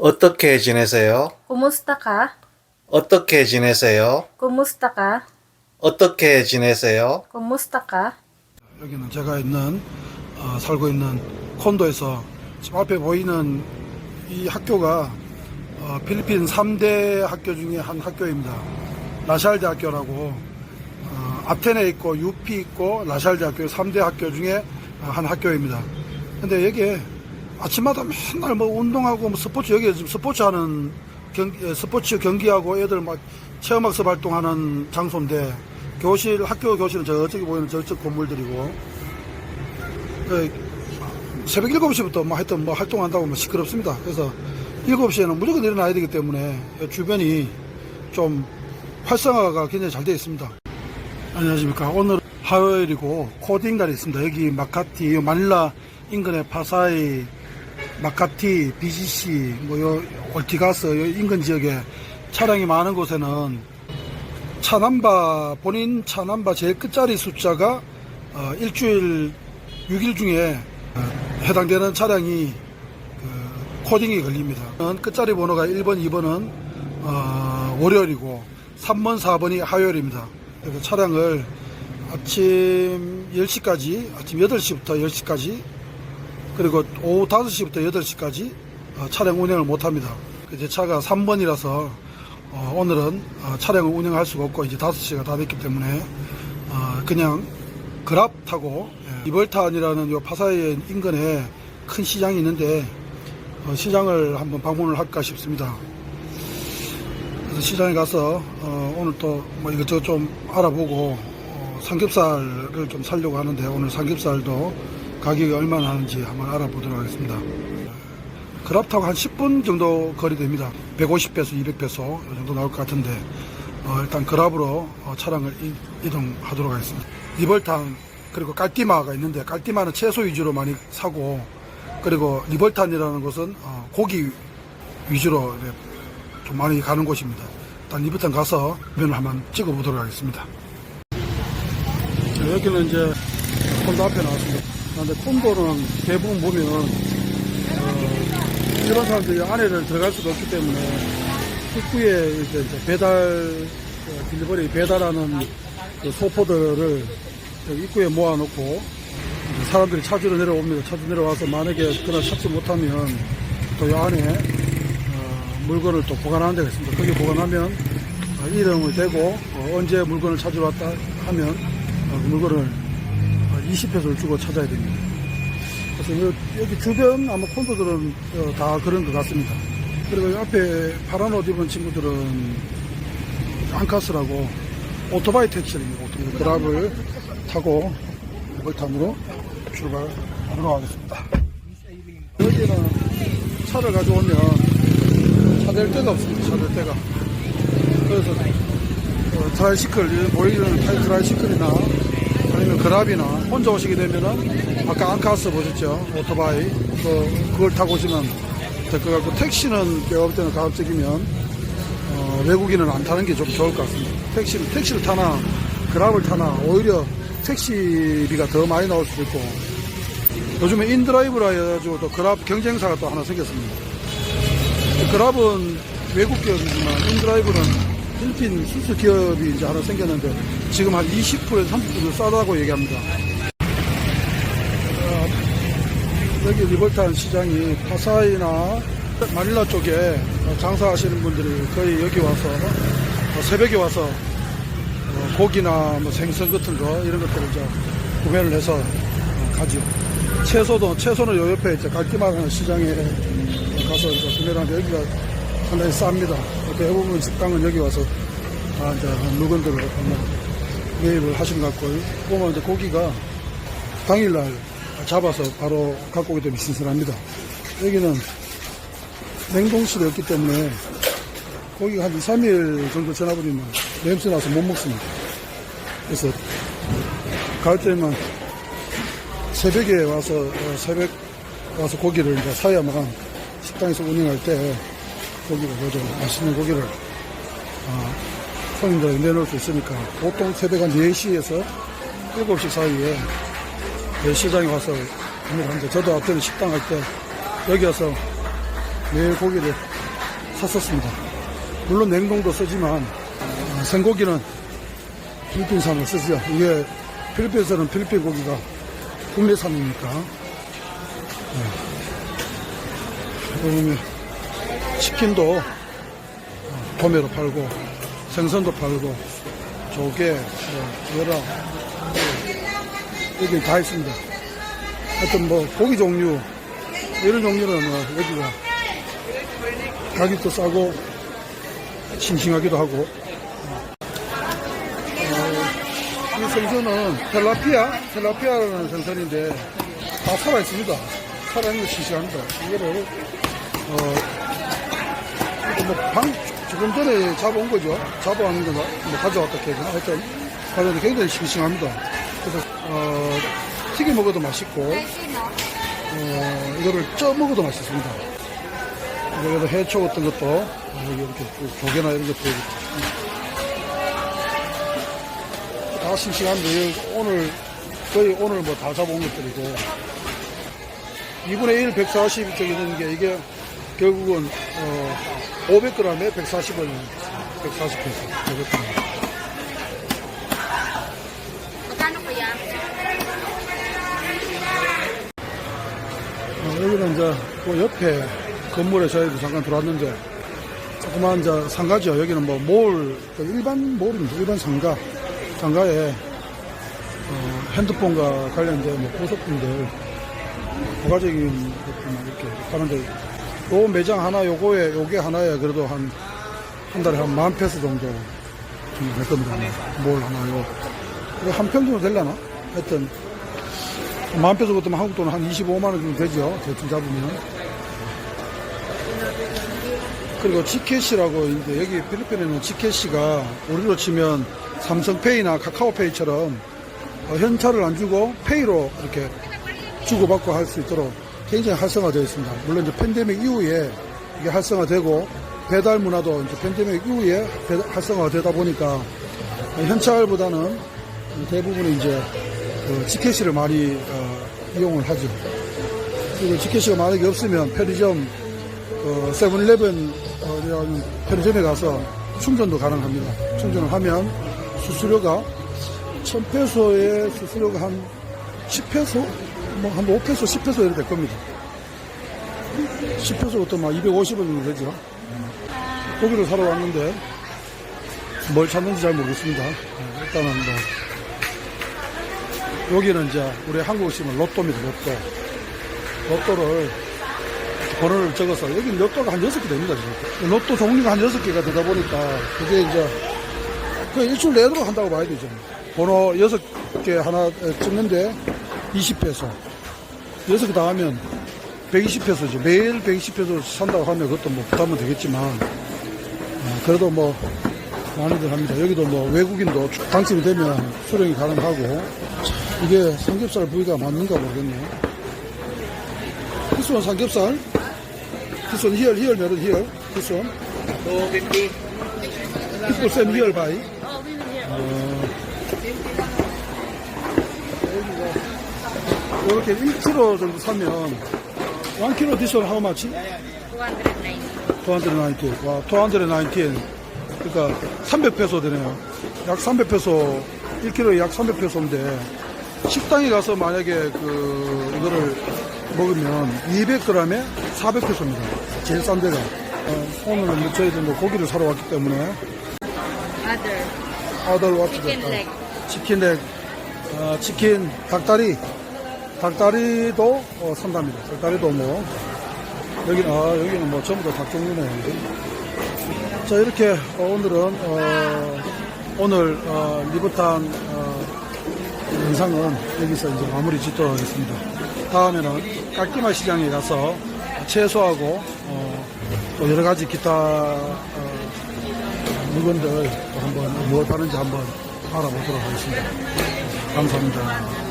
어떻게 지내세요? Kumusta ka? 어떻게 지내세요? Kumusta ka? 어떻게 지내세요? Kumusta ka? 여기는 제가 있는 어, 살고 있는 콘도에서 지금 앞에 보이는 이 학교가 어, 필리핀 3대 학교 중에 한 학교입니다. 라샬 대학교라고 어, 아테네 있고 유피 있고 라샬 대학교 3대 학교 중에 어, 한 학교입니다. 근데 여기에 아침마다 맨날 뭐 운동하고 뭐 스포츠 여기 지금 스포츠 하는 경, 예, 스포츠 경기하고 애들 막 체험학습 활동하는 장소인데 교실 학교 교실은 저쪽에 보이는 저쪽 건물들이고 그 새벽 7시부터 뭐 하여튼 뭐 활동한다고 뭐 시끄럽습니다. 그래서 7시에는 무조건 일어나야 되기 때문에 주변이 좀 활성화가 굉장히 잘 되어 있습니다. 안녕하십니까. 오늘 화요일이고 코딩 날이 있습니다. 여기 마카티, 마닐라 인근의 파사이, 마카티, BGC, 뭐 요 올티가스 요 인근 지역에 차량이 많은 곳에는 차남바 본인 차남바 제일 끝자리 숫자가 어, 일주일 6일 중에 어, 해당되는 차량이 그 코딩이 걸립니다. 끝자리 번호가 1번, 2번은 어, 월요일이고 3번, 4번이 화요일입니다. 그래서 차량을 아침 10시까지, 아침 8시부터 10시까지 그리고 오후 5시부터 8시까지 어, 차량 운행을 못합니다. 제 차가 3번이라서 어, 오늘은 어, 차량을 운행할 수가 없고 이제 5시가 다 됐기 때문에 어, 그냥 그랍 타고 예, 이벌탄이라는 요 파사의 인근에 큰 시장이 있는데 어, 시장을 한번 방문을 할까 싶습니다. 그래서 시장에 가서 어, 오늘 또 뭐 이것저것 좀 알아보고 어, 삼겹살을 좀 사려고 하는데 오늘 삼겹살도 가격이 얼마나 하는지 한번 알아보도록 하겠습니다. 그랍 타고 한 10분 정도 거리 됩니다. 150배소, 200배소 이 정도 나올 것 같은데 어, 일단 그랍으로 어, 차량을 이- 이동하도록 하겠습니다. 리벌탄 그리고 깔띠마가 있는데 깔띠마는 채소 위주로 많이 사고 그리고 리벌탄이라는 곳은 어, 고기 위주로 좀 많이 가는 곳입니다. 일단 리벌탄 가서 면을 한번 찍어보도록 하겠습니다. 자, 여기는 이제 콘도 앞에 나왔습니다. 그런데 콘도는 대부분 보면 어, 일반 사람들이 안에를 들어갈 수가 없기 때문에 입구에 이제 배달 어, 딜리버리 배달하는 그 소포들을 입구에 모아놓고 사람들이 찾으러 내려옵니다. 찾으러 내려와서 만약에 그날 찾지 못하면 또 이 안에 어, 물건을 또 보관하는 데가 있습니다. 거기 보관하면 어, 이름을 대고 어, 언제 물건을 찾으러 왔다 하면 어, 그 물건을 20회소를 주고 찾아야 됩니다. 그래서 여- 여기 주변 아마 콘도들은 어, 다 그런 것 같습니다. 그리고 이 앞에 파란 옷 입은 친구들은 안카스라고 오토바이 택시입니다. 오토바이 그랍을 타고 이벌탄으로 출발하도록 하겠습니다. 여기는 차를 가져오면 차댈 데가 없습니다. 차댈 데가. 그래서 어, 트라이시클, 보이는 트라이시클이나 아니면 그랍이나 혼자 오시게 되면은 아까 안카스 보셨죠? 오토바이. 그, 그걸 타고 오시면 될 것 같고 택시는 내가 볼 때는 가급적이면 어, 외국인은 안 타는 게 좀 좋을 것 같습니다. 택시를, 택시를 타나 그랍을 타나 오히려 택시비가 더 많이 나올 수도 있고 요즘에 인드라이브라 해가지고 또 그랍 경쟁사가 또 하나 생겼습니다. 그랍은 외국 기업이지만 인드라이브는 필리핀 수출 기업이 이제 하나 생겼는데 지금 한 20%에서 30% 싸다고 얘기합니다. 어, 여기 리벌탄 시장이 파사이나 마닐라 쪽에 장사하시는 분들이 거의 여기 와서 어, 새벽에 와서 어, 고기나 뭐 생선 같은 거 이런 것들을 이제 구매를 해서 어, 가죠. 채소도 채소는 요 옆에 이제 갈기마가는 시장에 가서 이제 구매를 하는데 여기가 상당히 쌉니다. 대부분 식당은 여기 와서 아, 이제 물건들을 매입을 하시는 것 같고 보면 이제 고기가 당일날 잡아서 바로 갖고 오기 때문에 신선합니다. 여기는 냉동실이 없기 때문에 고기가 한 2, 3일 정도 지나버리면 냄새 나서 못 먹습니다. 그래서 가을 때면 새벽에 와서 어, 새벽 와서 고기를 이제 사야만 식당에서 운영할 때 고기를 요즘 맛있는 고기를 어, 손님들에게 내놓을 수 있으니까 보통 새벽 한 4시에서 7시 사이에 그 시장에 와서 하는데 저도 앞전에 식당 할 때 여기 와서 매일 고기를 샀었습니다. 물론 냉동도 쓰지만 어, 생고기는 필리핀산을 쓰죠. 이게 필리핀에서는 필리핀 고기가 국내산이니까. 네. 보면 치킨도 어, 도매로 팔고 생선도 팔고 조개, 뭐 여러 여기 다 있습니다. 하여튼 뭐 고기 종류 이런 종류는 뭐 여기가 가격도 싸고 싱싱하기도 하고 어, 이 생선은 텔라피아 텔라피아라는 생선인데 다 살아 있습니다. 살아있는 거 싱싱합니다. 이거를 어, 뭐 방, 조금 전에 잡아온 거죠. 잡아온 거나 뭐 가져왔다 해야? 하여튼 가져왔는데 굉장히 싱싱합니다. 그래서 어, 튀겨 먹어도 맛있고 어, 이거를 쪄 먹어도 맛있습니다. 여기다 해초 같은 것도 어, 이렇게 조개나 이런 것도 다 싱싱한데 오늘 거의 오늘 뭐 다 잡아온 것들이고 2분의 1 140 저기 되는 게 이게 결국은 어, 500g에 140원 140페소 500g Magkano po yan? 어, 여기는 이제 그 옆에 건물에 저희도 잠깐 들어왔는데 조그만 이제 상가죠. 여기는 뭐 몰, 그 일반 몰입니다. 일반 상가. 상가에 어, 핸드폰과 관련된 뭐 보석품들, 부가적인 것들만 이렇게 하는데 요 매장 하나 요거에 요게 하나에 그래도 한 한 달에 한만 페소 정도 될 겁니다. 몰 하나요. 이거 한평 정도 되려나? 하여튼 만 페소 같으면 한국 돈은 한 25만 원 정도 되죠. 대충 잡으면. 그리고 지켓이라고 이제 여기 필리핀에는 지켓이가 우리로 치면 삼성페이나 카카오페이처럼 어, 현찰을 안 주고 페이로 이렇게 주고받고 할 수 있도록 굉장히 활성화되어 있습니다. 물론 이제 팬데믹 이후에 이게 활성화되고 배달 문화도 이제 팬데믹 이후에 배- 활성화되다 보니까 현찰보다는 대부분 이제 그 지켓이를 많이 어, 이용을 하죠. 그리고 지켓이가 만약에 없으면 편의점 어, 세븐일레븐 어, 편의점에 가서 충전도 가능합니다. 충전을 하면 수수료가 1000페소에 수수료가 한 10페소? 뭐 한 5페소, 10페소 이렇게 될 겁니다. 10페소부터 막 250원 정도 되죠. 고기를 사러 왔는데 뭘 찾는지 잘 모르겠습니다. 어, 일단은 뭐 여기는 이제 우리 한국으로 치면 로또입니다. 로또. 로또를 번호를 적어서 여기는 로또가 한 6개 됩니다. 지금. 로또 종류가 한 6개가 되다 보니까 그게 이제 그 일주일 내도록 한다고 봐야 되죠. 번호 6개 하나 찍는데 20페소. 6개 다 하면 120페소죠. 매일 120페소 산다고 하면 그것도 뭐 부담은 되겠지만 어, 그래도 뭐 많이들 합니다. 여기도 뭐 외국인도 당첨이 되면 수령이 가능하고 자, 이게 삼겹살 부위가 맞는가 모르겠네요. One 삼겹살. Here, here, meron here. This one. 250. People send here buy. 어, 이렇게 1kg 정도 사면 1kg this one how much? 290. 219. 와, 219. 그러니까 300페소 되네요. 약 300페소, 1kg에 약 300페소인데 식당에 가서 만약에 그 이거를 먹으면 200g에 400페소입니다. 제일 싼 데가. 어, 오늘은 뭐 저희들 뭐 고기를 사러 왔기 때문에 Other. 아들 왔죠. Chicken leg. 치킨 leg, 어, 치킨, 닭다리, 닭다리도 어, 산답니다. 닭다리도 뭐 여기는 아, 여기는 뭐 전부 다 닭 종류네요. 자 이렇게 어, 오늘은 어, 오늘 어, 리브탄 어, 영상은 여기서 이제 마무리 짓도록 하겠습니다. 다음에는 깎기마 시장에 가서 채소하고 어, 또 여러 가지 기타 어, 물건들 또 한번 무엇 하는지 한번 알아보도록 하겠습니다. 감사합니다.